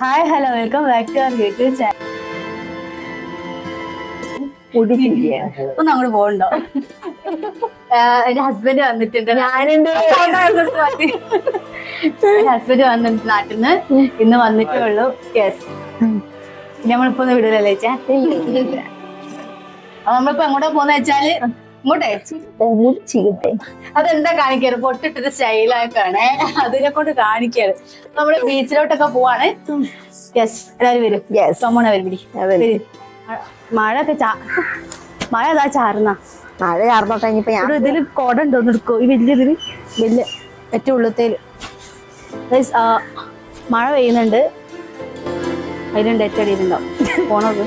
Hi hello welcome back to our YouTube channel ഒന്ന് അങ്ങോട്ട് പോകണ്ടോ. എന്റെ ഹസ്ബൻഡ് വന്നിട്ടുണ്ട്. ഞാനുണ്ട് എന്റെ ഹസ്ബൻഡ് വന്നിട്ട് നാട്ടിൽ നിന്ന്. ഇന്ന് വന്നിട്ടേ ഉള്ളൂ. യെസ് നമ്മളിപ്പോ ഒന്ന് വിടൂലല്ലേ ചേച്ചാ? അപ്പൊ നമ്മളിപ്പോ എങ്ങോട്ടാ പോന്ന് വെച്ചാൽ ഇങ്ങോട്ടേ അതെന്താ കാണിക്കാറ്? പൊട്ടിട്ടൊരു സ്റ്റൈലാക്കാണ്. അതിനെ കൊണ്ട് കാണിക്കാറ്. നമ്മൾ ബീച്ചിലോട്ടൊക്കെ പോവാണ്. യെസ് എല്ലാവരും വരും. യെസ് സോമോണ വരും. മഴ ഒക്കെ ചാ മഴ അതാ ചാർന്ന മഴ ചാർന്നോട്ടെ ഇനിയിപ്പോ ഞാൻ ഇതിൽ കോട ഉണ്ടോ ഒന്ന് എടുക്കോ? ഈ വലിയതിൽ വലിയ ഏറ്റവും ഉള്ളത്തേൽ. മഴ പെയ്യുന്നുണ്ട്. അതിലുണ്ട് ഏറ്റവും അടിയിലുണ്ടാവും. പോണത്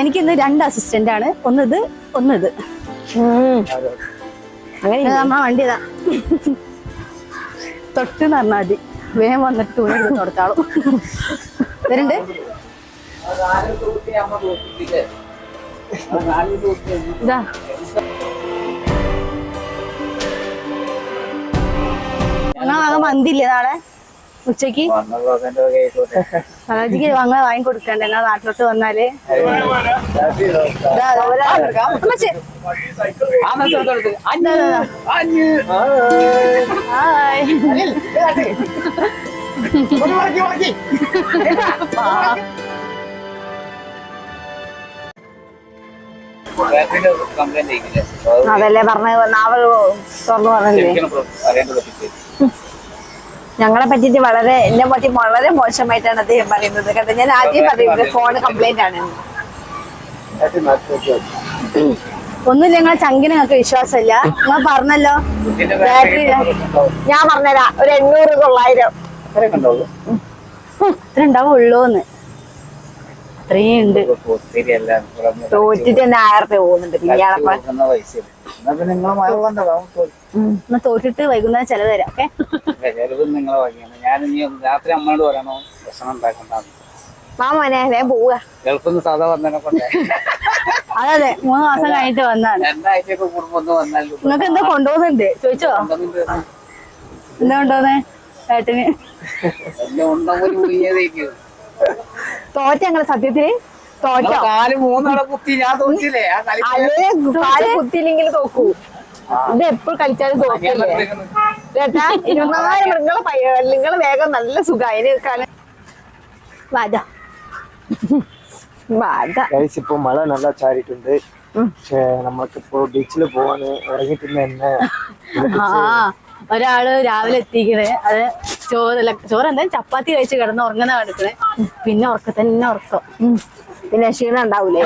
എനിക്ക് ഇന്ന് രണ്ട് അസിസ്റ്റന്റ് ആണ്. ഒന്നത് ഒന്നത്. അങ്ങനെ വണ്ടി ഇതാ. തൊട്ട് പറഞ്ഞാൽ മതി. വേഗം വന്നിട്ട് തുണി എടുത്ത് കൊടുത്താളും. വരുന്നുണ്ട് ഇതാ. മന്തില്ലേ നാളെ? ഉച്ചയ്ക്ക് സദാജിക്ക് വാങ്ങാൻ വാങ്ങി കൊടുക്കണ്ടേ? എന്നാ നാട്ടിലോട്ട് വന്നാൽ. അതല്ലേ പറഞ്ഞത്? നാവൽ തുറന്നു പറഞ്ഞില്ലേ? ഞങ്ങളെ പറ്റിട്ട് വളരെ എന്നെ പറ്റി വളരെ മോശമായിട്ടാണ് അദ്ദേഹം പറയുന്നത്. കേട്ടോ ഞാൻ ആദ്യം പറയുന്നത് ഫോൺ കംപ്ലൈന്റ് ആണ്. ഒന്നും ഞങ്ങൾ ചങ്കിന് ഞങ്ങൾക്ക് വിശ്വാസമില്ല. നിങ്ങൾ പറഞ്ഞല്ലോ. ബാറ്ററി ഞാൻ പറഞ്ഞുതരാം ഒരു എണ്ണൂറ് തൊള്ളായിരം. ഇത്ര ഉണ്ടാവുള്ളൂന്ന്. അത്രയും ഉണ്ട്. തോറ്റിട്ട് തന്നെ ആയിരം രൂപ പോകുന്നുണ്ട്. പിന്നെയാണപ്പോ എന്നാ തോറ്റിട്ട് വൈകുന്നേരം ചെലവ് തരാം ഓക്കെ? രാത്രി അമ്മയോട് പറയണോ ഭക്ഷണം ഉണ്ടാക്കണ്ട. മാമനെ ഞാൻ പോവുക. ഗൾഫിൽ നിന്ന് സാധാ വന്നതിനെ കൊണ്ട്. അതെ അതെ മൂന്ന് മാസം കഴിഞ്ഞിട്ട് വന്നാണ്. രണ്ടാഴ്ചയൊക്കെ വന്നാൽ നിങ്ങൾക്ക് എന്താ കൊണ്ടുപോകുന്നുണ്ട് ചോദിച്ചോ? എന്താ കൊണ്ടുപോകുന്നേ? ഏട്ടന്. തോറ്റ ഞങ്ങൾ സത്യത്തിൽ? കാൽ മൂന്നാളെ കുത്തി ഞാൻ തോന്നിച്ചില്ലേ ആ കളി അല്ലേ കാൽ കുത്തിയില്ലെങ്കിൽ തോക്കൂ. ഇത് എപ്പോഴും കളിച്ചാലും തോക്കില്ലേ? ചേട്ടാ ഇരുപത്തിനാല് മൃഗങ്ങളെ പയ്യ നിങ്ങൾ വേഗം നല്ല സുഖ അതിന് കാലം വാദാ ഇപ്പൊ മഴ നല്ല ചാരിട്ടുണ്ട് പക്ഷേ നമ്മൾക്കിപ്പോ ബീച്ചിൽ പോവാൻ ഇറങ്ങിയിട്ടുണ്ട് എന്നെ. ഒരാൾ രാവിലെ എത്തിക്കണേ. അത് ചോറ് ചോറ് എന്തായാലും ചപ്പാത്തി കഴിച്ച് കിടന്ന് ഉറങ്ങുന്ന കിടക്കണേ പിന്നെ ഉറക്കം. തന്നെ ഉറക്കം പിന്നെ ക്ഷീണം ഉണ്ടാവൂലേ?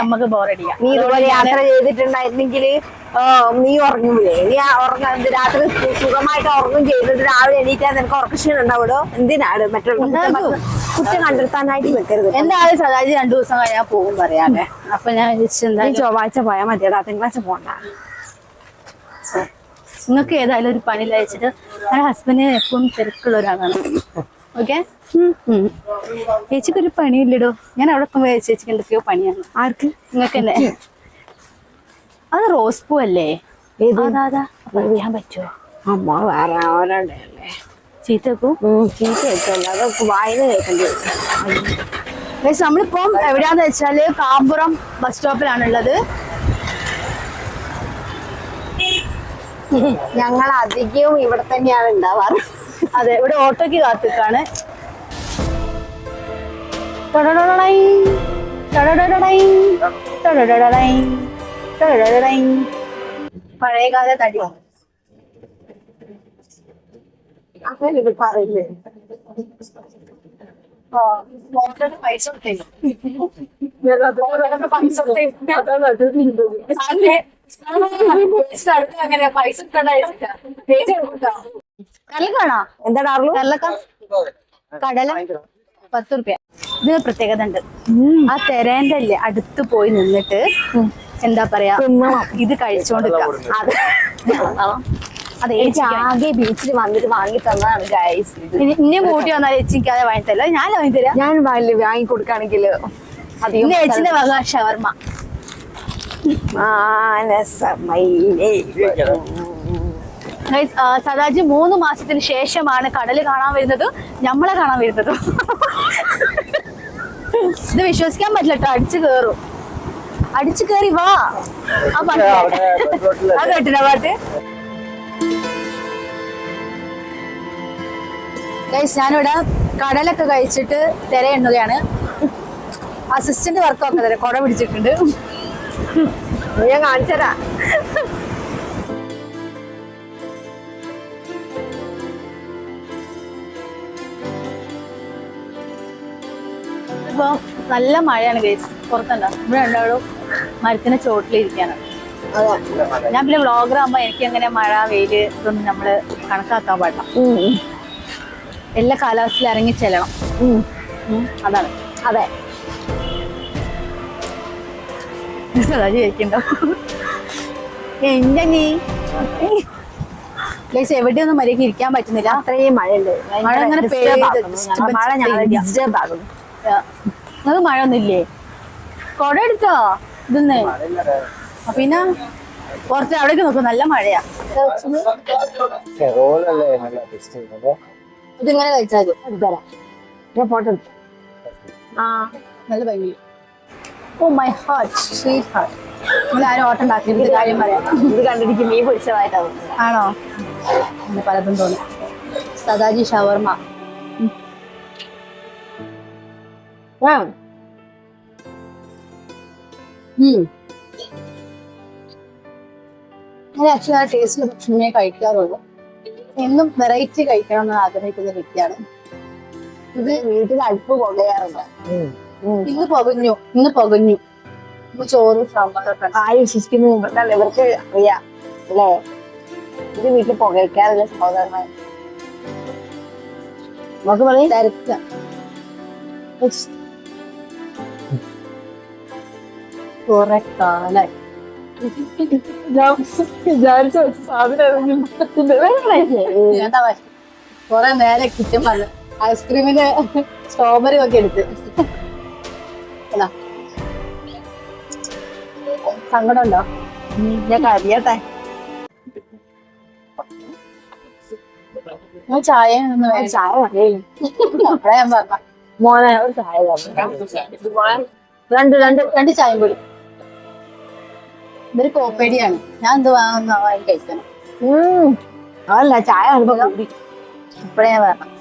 നമുക്ക് ബോറടിയാ നീ ഇതുപോലെ യാത്ര ചെയ്തിട്ടുണ്ടായിരുന്നെങ്കിൽ നീ ഉറങ്ങൂലേ? നീ ഉറങ്ങാൻ ഉറങ്ങ രാത്രി സുഖമായിട്ട് ഉറങ്ങും ചെയ്തിട്ട് രാവിലെ എണീറ്റാൽ നിനക്ക് ഉറക്കക്ഷീണം ഉണ്ടാവുമോ എന്തിനാണ് മറ്റുള്ള. കുറ്റം കണ്ടെത്താനായിട്ട് വെക്കരുത് എന്തായാലും സദാജി രണ്ടു ദിവസം കഴിഞ്ഞാൽ പോകും പറയാതെ. അപ്പൊ ഞാൻ ചൊവ്വാഴ്ച പോയാൽ മതിയടാ തിങ്കളാഴ്ച പോണ്ട. നിങ്ങൾക്ക് ഏതായാലും ഒരു പണി ലയിച്ചിട്ട് നമ്മുടെ ഹസ്ബൻഡിന് എപ്പോഴും തിരക്കുള്ള ഒരാളാണ്. ഓക്കെ? ചേച്ചിക്ക് ഒരു പണിയില്ലടോ. ഞാൻ അവിടെ എത്തുമ്പോ ചേച്ചിക്ക് എന്തൊക്കെയോ പണിയാണ്. ആർക്ക്? നിങ്ങൾക്ക് തന്നെ അത് റോസ് പൂ അല്ലേ? അറിയാൻ പറ്റുമോ അമ്മ വേറെ ആവരണ്ടേ ചീത്തക്കൂ ചീത്ത കേൾക്കല്ല അതൊക്കെ വായന കേൾക്കേണ്ടി വരും. നമ്മളിപ്പം എവിടെയാന്ന് വെച്ചാൽ കാമ്പുറം ബസ് സ്റ്റോപ്പിലാണുള്ളത് ഞങ്ങൾ അധികവും ഇവിടെ തന്നെയാണ് ഉണ്ടാവാറ്. അതെ ഇവിടെ ഓട്ടോക്ക് കാത്തിക്കാണ്. പഴയകാല തടി അങ്ങനെ പറയില്ലേ പൈസ പൈസ അങ്ങനെ പൈസ അറിയൂ കടലക്ക കടല പത്ത് റുപ്യ ഇതിന് പ്രത്യേകത ഉണ്ട് ആ തെരേന്റെ അല്ലേ അടുത്ത് പോയി നിന്നിട്ട് എന്താ പറയാ ഇത് കഴിച്ചോണ്ട് അത് അതെ എനിക്ക് ആകെ ബീച്ചിൽ വന്നിട്ട് വാങ്ങി തന്നതാണ് ഗൈസ് ഇന്നെ കൂട്ടി വന്നാൽ ചേച്ചിക്ക് അതെ വാങ്ങി തരില്ല ഞാൻ വാങ്ങി തരാം. ഞാൻ വാങ്ങി വാങ്ങി കൊടുക്കുകയാണെങ്കിൽ അധികം ചേച്ചിന്റെ വക ഷവർമ്മ. മാനസമയിലേ സദാജി മൂന്ന് മാസത്തിന് ശേഷമാണ് കടൽ കാണാൻ വരുന്നത്. നമ്മളെ കാണാൻ വരുന്നത്. ഇത് വിശ്വസിക്കാൻ പറ്റില്ല കേട്ടോ അടിച്ചു കേറും. അടിച്ചു കേറി വാ. ആ പാട്ട് ആ കേട്ടില്ല പാട്ട്. ഗൈസ് ഞാനിവിടെ കടലൊക്കെ കഴിച്ചിട്ട് തിര എണ്ണുകയാണ്. അസിസ്റ്റന്റ് വർക്കൊക്കെ തരാം. കുട പിടിച്ചിട്ടുണ്ട്. ഞാൻ കാണിച്ചരാ. ഇപ്പൊ നല്ല മഴയാണ് ഗൈസ് പുറത്തുണ്ടോ. ഇവിടെ ഉണ്ടാവും മരത്തിന്റെ ചോട്ടിലിരിക്കാണ് അതെ. ഞാൻ പിന്നെ വ്ളോഗർ ആകുമ്പോ എനിക്ക് അങ്ങനെ മഴ വെയിൽ ഇതൊന്നും നമ്മൾ കണക്കാക്കാൻ പാടില്ല. എല്ലാ കാലാവസ്ഥയിലും ഇറങ്ങി ചെല്ലണം. അതാണ്. അതെ. ചോദിക്കണ്ടോ എന്റെ നീ ഗൈസ് എവിടെയൊന്നും മര്യാദയ്ക്ക് ഇരിക്കാൻ പറ്റുന്നില്ല. അത്രയും മഴയുണ്ട്. മഴ ഉണ്ട് മഴ ഞാൻ പെയ്യ. ഡിസ്റ്റർബ് ആകുന്നു നിങ്ങൾക്ക് മഴ ഒന്നുമില്ലേ കൊട എടുത്തോ ഇതെന്ന് പിന്നെ പുറത്ത് അവിടേക്ക് നോക്കും നല്ല മഴയാ. ഇതിങ്ങനെ കഴിച്ചാൽ ആ നല്ല ഭംഗി. Oh my heart sweet heart നിങ്ങൾ ആരും ഓട്ടം കാര്യം പറയാം. ഇത് കണ്ടിരിക്കും ആണോ? അങ്ങനെ പലതും തോന്നി. സദാജി ഷവർമ ആ. ഉം. ഞാൻ ആക്ച്വലി ആ ടേസ്റ്റിൽ ഭക്ഷണമേ കഴിക്കാറുള്ളൂ. എന്നും വെറൈറ്റി കഴിക്കണം എന്ന് ആഗ്രഹിക്കുന്ന വ്യക്തിയാണ്. ഇത് വീട്ടിൽ അടുപ്പ് കൊണ്ടുപോകാറുണ്ട് ഇന്ന് പൊകഞ്ഞു ഇന്ന് പൊകഞ്ഞു. ചോറ് സാമ്പാറൊക്കെ ആര് വിശ്വസിക്കുന്നു. ഇവർക്ക് അറിയാം. അല്ലേ? ഇത് വീട്ടിൽ പുകയ്ക്കാറില്ല സഹോദരന്മാർ നമുക്ക് പറയും. തിരക്ക. കുറെ കാലായി വിചാരിച്ച സാധനം കുറെ നേരെ കിച്ചൻ വന്ന് ഐസ്ക്രീമിന് സ്ട്രോബെറി ഒക്കെ എടുത്ത്. സങ്കടമുണ്ടോ? സങ്കടം ഉണ്ടോ ഞാൻ കറിയട്ടെ ഞാൻ ചായ. ചായ മോനെ ഒരു ചായ രണ്ട് രണ്ട് രണ്ട് ചായ കൂടി. ഇതൊരു കോപ്പേടിയാണ് ഞാൻ എന്ത് വാങ്ങുന്നു വാങ്ങി കഴിക്കണം. ഉം. അതല്ല ചായ ഇപ്പഴേ ഞാൻ പറഞ്ഞ.